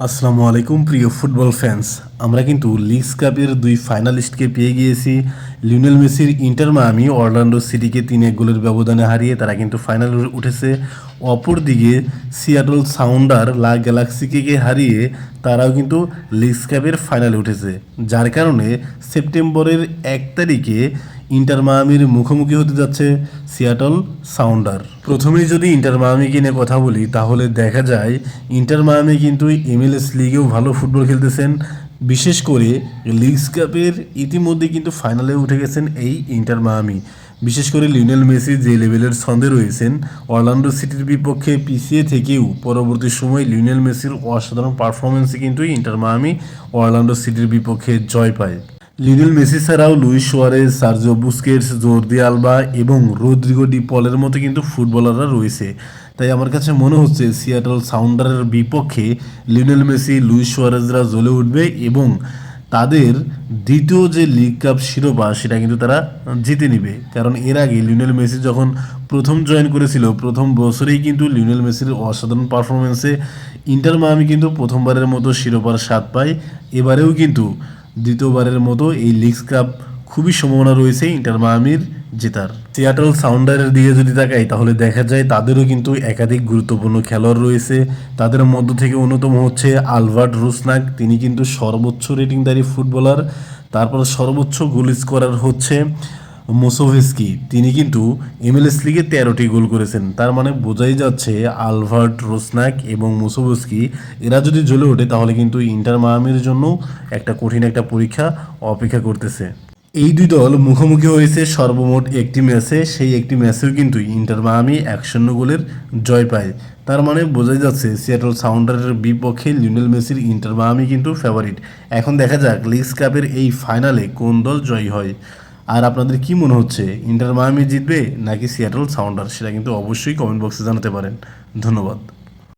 আসসালামু আলাইকুম, প্রিয় ফুটবল ফ্যান্স আমরা কিন্তু লিগস কাপের দুই ফাইনালিস্টকে পেয়ে গিয়েছি। লিওনেল মেসির ইন্টার মায়ামি অরল্যান্ডো সিটিকে তিন এক গোলের ব্যবধানে হারিয়ে তারা কিন্তু ফাইনালে উঠেছে। অপরদিকে, সিয়াটল সাউন্ডার লা গ্যালাক্সিকে হারিয়ে তারাও কিন্তু লিগস কাপের ফাইনালে উঠেছে। যার কারণে সেপ্টেম্বরের এক তারিখে ইন্টার মায়ামির মুখোমুখি হতে যাচ্ছে সিয়াটল সাউন্ডার প্রথমেই যদি ইন্টার মায়ামিকে নিয়ে কথা বলি, তাহলে দেখা যায় ইন্টার মায়ামি কিন্তু এমএলএস লিগেও ভালো ফুটবল খেলতেছেন। বিশেষ করে লিগস কাপের ইতিমধ্যে কিন্তু ফাইনালে উঠে গেছেন এই ইন্টার মায়ামি বিশেষ করে লিওনেল মেসি যে লেভেলের ছন্দে রয়েছেন অরল্যান্ডো সিটির বিপক্ষে পিছিয়ে থেকেও পরবর্তী সময় লিওনেল মেসির অসাধারণ পারফরমেন্সে কিন্তু ইন্টার মায়ামি অরল্যান্ডো সিটির বিপক্ষে জয় পায়। লিওনেল মেসি ছাড়াও Luis Suarez, Sergio Busquets, Jordi Alba এবং রোদ্রিগো ডি পলের মতো কিন্তু ফুটবলাররা রয়েছে। তাই আমার কাছে মনে হচ্ছে সিয়াটল সাউন্ডারের বিপক্ষে লিওনেল মেসি, লুইস সোয়ারেজরা জ্বলে উঠবে এবং তাদের দ্বিতীয় যে লিগ কাপ শিরোপা, সেটা কিন্তু তারা জিতে নিবে। কারণ এর আগে লিওনেল মেসি যখন প্রথম জয়েন করেছিল, প্রথম বছরেই কিন্তু লিওনেল মেসির অসাধারণ পারফরমেন্সে ইন্টার মায়ামি কিন্তু প্রথমবারের মতো শিরোপার স্বাদ পায়। এবারেও কিন্তু দ্বিতীয়বারের মতো এই লিগস কাপ খুবই সম্ভাবনা রয়েছে ইন্টার মায়ামির জেতার। সিয়াটল সাউন্ডারের দিকে যদি তাকাই, তাহলে দেখা যায় তাদেরও কিন্তু একাধিক গুরুত্বপূর্ণ খেলোয়াড় রয়েছে। তাদের মধ্য থেকে অন্যতম হচ্ছে আলভার্ট রুসনাক। তিনি কিন্তু সর্বোচ্চ রেটিংদারী ফুটবলার তারপর সর্বোচ্চ গোল স্কোরার হচ্ছে মোসোভেস্কি, তিনি কিন্তু এমএলএস লিগে তেরোটি গোল করেছেন। তার মানে বোঝাই যাচ্ছে আলভার্ট, রোসনাক এবং মোসোভেস্কি, এরা যদি জ্বলে ওঠে তাহলে কিন্তু ইন্টার মায়ামির জন্য একটা কঠিন একটা পরীক্ষা অপেক্ষা করতেছে। এই দুই দল মুখোমুখি হয়েছে সর্বমোট একটি ম্যাচে, সেই একটি ম্যাচেও কিন্তু ইন্টার মায়ামি এক শূন্য গোলের জয় পায়। তার মানে বোঝাই যাচ্ছে সিয়াটল সাউন্ডারের বিপক্ষে লিওনেল মেসির ইন্টার মায়ামি কিন্তু ফেভারিট। এখন দেখা যাক, লিগস কাপের এই ফাইনালে কোন দল জয় হয়। আর আপনাদের কি মনে হচ্ছে, ইন্টার মায়ামি জিতবে নাকি সিয়াটল সাউন্ডার? সেটা কিন্তু অবশ্যই কমেন্ট বক্সে জানাতে পারেন। ধন্যবাদ।